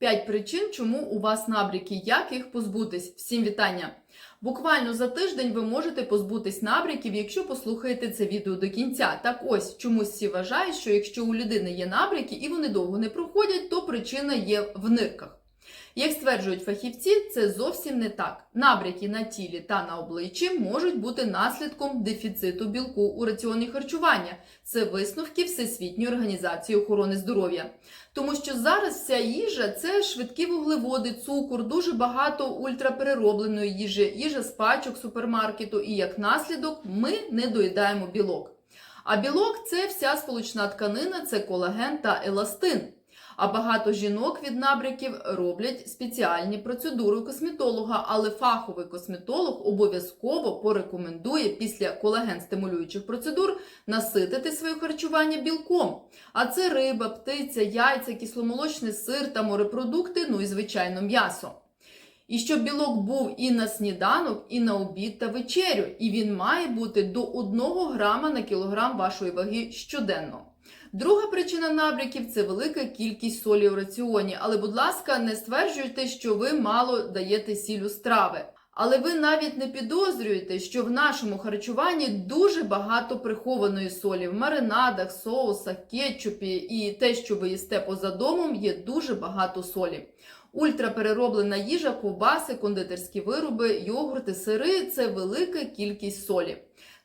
5 причин, чому у вас набряки, як їх позбутись. Всім вітання! Буквально за тиждень ви можете позбутись набряків, якщо послухаєте це відео до кінця. Так ось чомусь всі вважають, що якщо у людини є набряки і вони довго не проходять, то причина є в нирках. Як стверджують фахівці, це зовсім не так. Набряки на тілі та на обличчі можуть бути наслідком дефіциту білку у раціоні харчування. Це висновки Всесвітньої організації охорони здоров'я. Тому що зараз вся їжа це швидкі вуглеводи, цукор, дуже багато ультрапереробленої їжі, їжа з пачок супермаркету, і як наслідок ми не доїдаємо білок. А білок це вся сполучна тканина, це колаген та еластин. А багато жінок від набряків роблять спеціальні процедури косметолога, але фаховий косметолог обов'язково порекомендує після колаген-стимулюючих процедур наситити своє харчування білком. А це риба, птиця, яйця, кисломолочний сир та морепродукти, ну і звичайно м'ясо. І щоб білок був і на сніданок, і на обід та вечерю, і він має бути до 1 грама на кілограм вашої ваги щоденно. Друга причина набряків це велика кількість солі у раціоні. Але, будь ласка, не стверджуйте, що ви мало даєте сіль у страви. Але ви навіть не підозрюєте, що в нашому харчуванні дуже багато прихованої солі в маринадах, соусах, кетчупі і те, що ви їсте поза домом, є дуже багато солі. Ультраперероблена їжа, ковбаси, кондитерські вироби, йогурти, сири це велика кількість солі.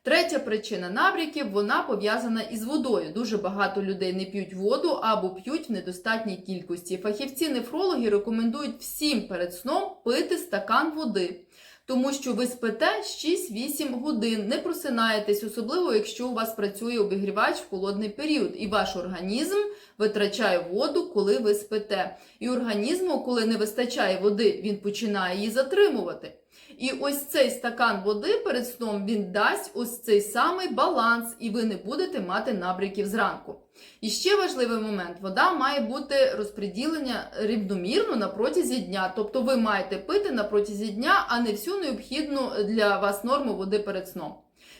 Третя причина набряків вона пов'язана із водою. Дуже багато людей не п'ють воду або п'ють в недостатній кількості. Фахівці-нефрологи рекомендують всім перед сном пити стакан води. Тому що ви спите 6-8 годин, не просинаєтесь, особливо якщо у вас працює обігрівач в холодний період, і ваш організм витрачає воду, коли ви спите. І організму, коли не вистачає води, він починає її затримувати. І ось цей стакан води перед сном він дасть ось цей самий баланс, і ви не будете мати набряків зранку. І ще важливий момент: вода має бути розподілення рівномірно на протязі дня. Тобто ви маєте пити на протязі дня, а не всю необхідну для вас норму води перед сном.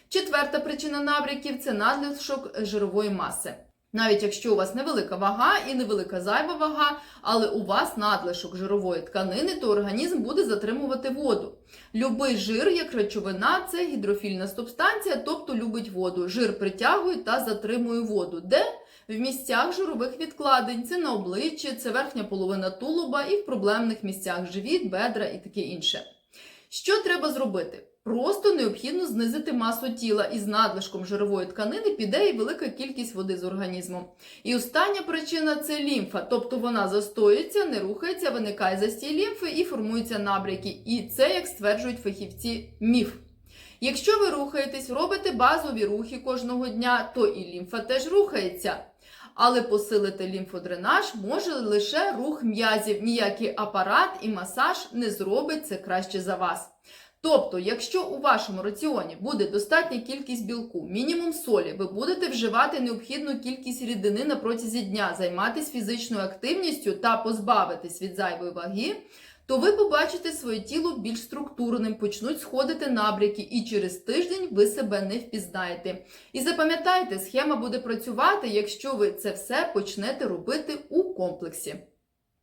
Четверта причина набряків це надлишок жирової маси. Навіть якщо у вас невелика вага і невелика зайва вага, але у вас надлишок жирової тканини, то організм буде затримувати воду. Любий жир, як речовина, це гідрофільна субстанція, тобто любить воду. Жир притягує та затримує воду. Де? В місцях жирових відкладень, це на обличчі, це верхня половина тулуба і в проблемних місцях живіт, бедра і таке інше. Що треба зробити? Просто необхідно знизити масу тіла із надлишком жирової тканини піде і велика кількість води з організму. І остання причина це лімфа, тобто вона застоюється, не рухається, виникає застій лімфи і формуються набряки. І це, як стверджують фахівці, міф. Якщо ви рухаєтесь, робите базові рухи кожного дня, то і лімфа теж рухається. Але посилити лімфодренаж може лише рух м'язів. Ніякий апарат і масаж не зробить це краще за вас. Тобто, якщо у вашому раціоні буде достатня кількість білку, мінімум солі, ви будете вживати необхідну кількість рідини на протязі дня, займатися фізичною активністю та позбавитись від зайвої ваги, то ви побачите своє тіло більш структурним, почнуть сходити набряки, і через тиждень ви себе не впізнаєте. І запам'ятайте, схема буде працювати, якщо ви це все почнете робити у комплексі.